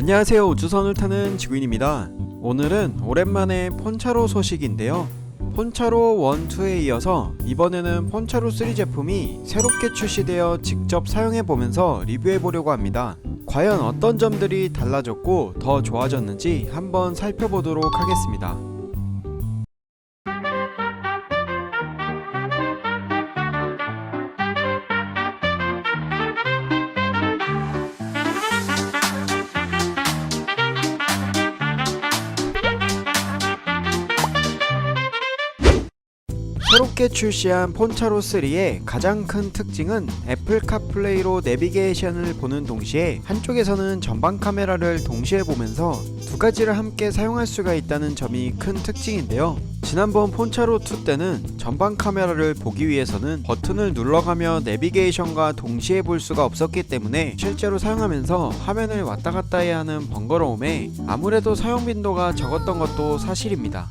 안녕하세요. 우주선을 타는 지구인입니다. 오늘은 오랜만에 폰차로 소식인데요. 폰차로 1, 2에 이어서 이번에는 폰차로 3 제품이 새롭게 출시되어 직접 사용해보면서 리뷰해보려고 합니다. 과연 어떤 점들이 달라졌고 더 좋아졌는지 한번 살펴보도록 하겠습니다 새롭게 출시한 폰차로 3의 가장 큰 특징은 애플 카플레이로 내비게이션을 보는 동시에 한쪽에서는 전방 카메라를 동시에 보면서 두 가지를 함께 사용할 수가 있다는 점이 큰 특징인데요. 지난번 폰차로 2 때는 전방 카메라를 보기 위해서는 버튼을 눌러가며 내비게이션과 동시에 볼 수가 없었기 때문에 실제로 사용하면서 화면을 왔다 갔다 해야 하는 번거로움에 아무래도 사용 빈도가 적었던 것도 사실입니다.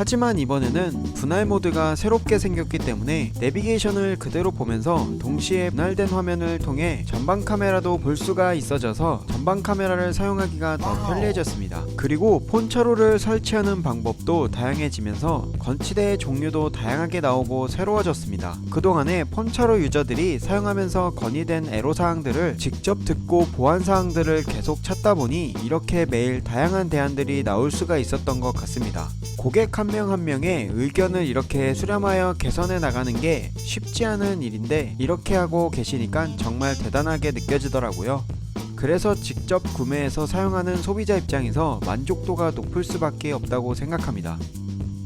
하지만 이번에는 분할 모드가 새롭게 생겼기 때문에 내비게이션을 그대로 보면서 동시에 분할된 화면을 통해 전방 카메라도 볼 수가 있어져서 전방 카메라를 사용하기가 더 편리해졌습니다. 그리고 폰 차로를 설치하는 방법도 다양해지면서 건치대의 종류도 다양하게 나오고 새로워졌습니다. 그동안에 폰 차로 유저들이 사용하면서 건의된 애로사항들을 직접 듣고 보완사항들을 계속 찾다 보니 이렇게 매일 다양한 대안들이 나올 수가 있었던 것 같습니다. 고객 한명한 명의 의견을 이렇게 수렴하여 개선해 나가는 게 쉽지 않은 일인데 이렇게 하고 계시니까 정말 대단하게 느껴지더라고요. 그래서 직접 구매해서 사용하는 소비자 입장에서 만족도가 높을 수밖에 없다고 생각합니다.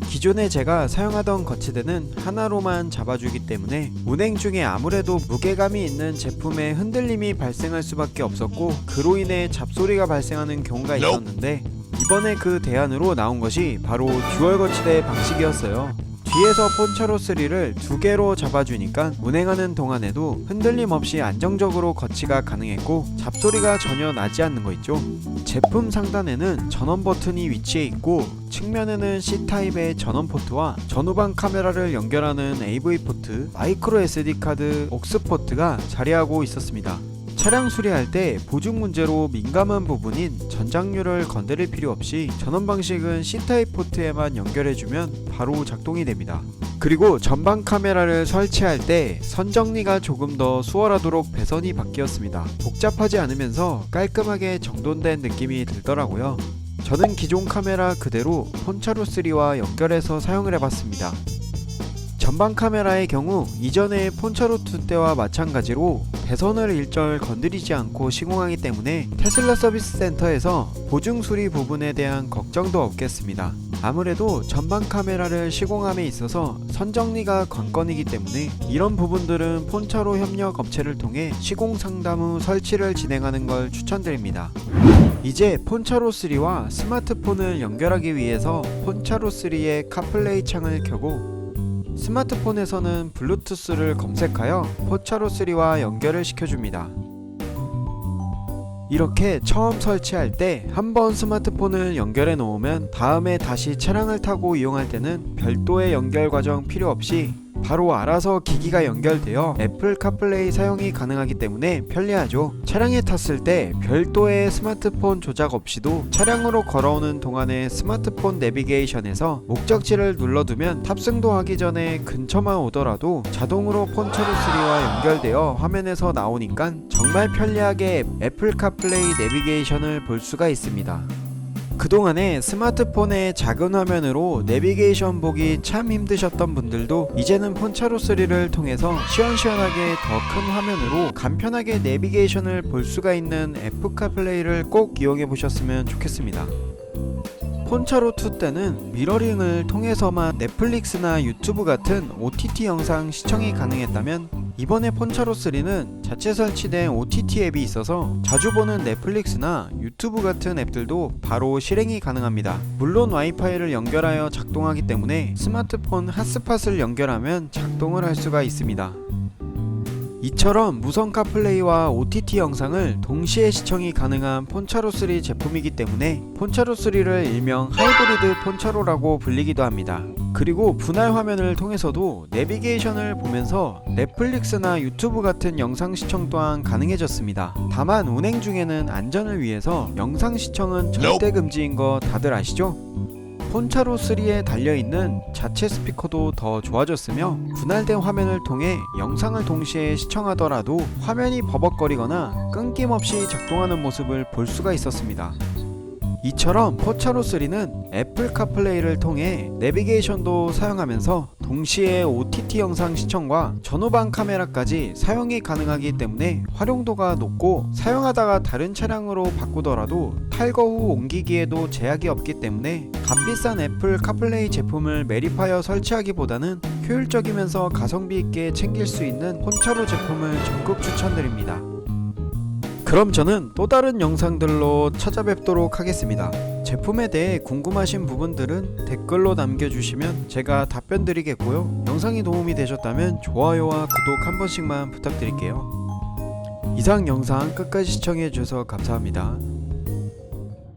기존에 제가 사용하던 거치대는 하나로만 잡아주기 때문에 운행 중에 아무래도 무게감이 있는 제품에 흔들림이 발생할 수밖에 없었고 그로 인해 잡소리가 발생하는 경우가 있었는데 이번에 그 대안으로 나온 것이 바로 듀얼 거치대 방식이었어요. 뒤에서 폰차로 3를 두 개로 잡아주니까 운행하는 동안에도 흔들림 없이 안정적으로 거치가 가능했고 잡소리가 전혀 나지 않는 거 있죠. 제품 상단에는 전원 버튼이 위치해 있고 측면에는 C타입의 전원 포트와 전후방 카메라를 연결하는 AV 포트, 마이크로 SD 카드, 옥스 포트가 자리하고 있었습니다. 차량 수리할 때 보증 문제로 민감한 부분인 전장류를 건드릴 필요 없이 전원 방식은 C타입 포트에만 연결해주면 바로 작동이 됩니다. 그리고 전방 카메라를 설치할 때 선정리가 조금 더 수월하도록 배선이 바뀌었습니다. 복잡하지 않으면서 깔끔하게 정돈된 느낌이 들더라고요. 저는 기존 카메라 그대로 폰차로 3와 연결해서 사용을 해봤습니다. 전방 카메라의 경우 이전의 폰차로 2 때와 마찬가지로 배선을 일절 건드리지 않고 시공하기 때문에 테슬라 서비스 센터에서 보증 수리 부분에 대한 걱정도 없겠습니다. 아무래도 전방 카메라를 시공함에 있어서 선정리가 관건이기 때문에 이런 부분들은 폰차로 협력 업체를 통해 시공 상담 후 설치를 진행하는 걸 추천드립니다. 이제 폰차로 3와 스마트폰을 연결하기 위해서 폰차로 3의 카플레이 창을 켜고 스마트폰에서는 블루투스를 검색하여 포차로 3와 연결을 시켜줍니다. 이렇게 처음 설치할 때 한 번 스마트폰을 연결해 놓으면 다음에 다시 차량을 타고 이용할 때는 별도의 연결 과정 필요 없이 바로 알아서 기기가 연결되어 애플 카플레이 사용이 가능하기 때문에 편리하죠. 차량에 탔을 때 별도의 스마트폰 조작 없이도 차량으로 걸어오는 동안에 스마트폰 내비게이션에서 목적지를 눌러두면 탑승도 하기 전에 근처만 오더라도 자동으로 폰차로3와 연결되어 화면에서 나오니까 정말 편리하게 애플 카플레이 내비게이션을 볼 수가 있습니다. 그동안에 스마트폰의 작은 화면으로 내비게이션 보기 참 힘드셨던 분들도 이제는 폰차로 3를 통해서 시원시원하게 더 큰 화면으로 간편하게 내비게이션을 볼 수가 있는 애플 카플레이를 꼭 이용해 보셨으면 좋겠습니다. 폰차로 2 때는 미러링을 통해서만 넷플릭스나 유튜브 같은 OTT 영상 시청이 가능했다면 이번에 폰차로 3는 자체 설치된 OTT 앱이 있어서 자주 보는 넷플릭스나 유튜브 같은 앱들도 바로 실행이 가능합니다. 물론 와이파이를 연결하여 작동하기 때문에 스마트폰 핫스팟을 연결하면 작동을 할 수가 있습니다. 이처럼 무선 카플레이와 OTT 영상을 동시에 시청이 가능한 폰차로 3 제품이기 때문에 폰차로 3를 일명 하이브리드 폰차로라고 불리기도 합니다. 그리고 분할 화면을 통해서도 내비게이션을 보면서 넷플릭스나 유튜브 같은 영상 시청 또한 가능해졌습니다. 다만 운행 중에는 안전을 위해서 영상 시청은 절대 금지인 거 다들 아시죠? 폰차로 3에 달려있는 자체 스피커도 더 좋아졌으며 분할된 화면을 통해 영상을 동시에 시청하더라도 화면이 버벅거리거나 끊김없이 작동하는 모습을 볼 수가 있었습니다. 이처럼 포차로 3는 애플 카플레이를 통해 내비게이션도 사용하면서 동시에 OTT 영상 시청과 전후방 카메라까지 사용이 가능하기 때문에 활용도가 높고 사용하다가 다른 차량으로 바꾸더라도 탈거 후 옮기기에도 제약이 없기 때문에 값비싼 애플 카플레이 제품을 매립하여 설치하기보다는 효율적이면서 가성비 있게 챙길 수 있는 폰차로 제품을 적극 추천드립니다. 그럼 저는 또 다른 영상들로 찾아뵙도록 하겠습니다. 제품에 대해 궁금하신 부분들은 댓글로 남겨주시면 제가 답변 드리겠고요. 영상이 도움이 되셨다면 좋아요와 구독 한 번씩만 부탁드릴게요. 이상 영상 끝까지 시청해주셔서 감사합니다.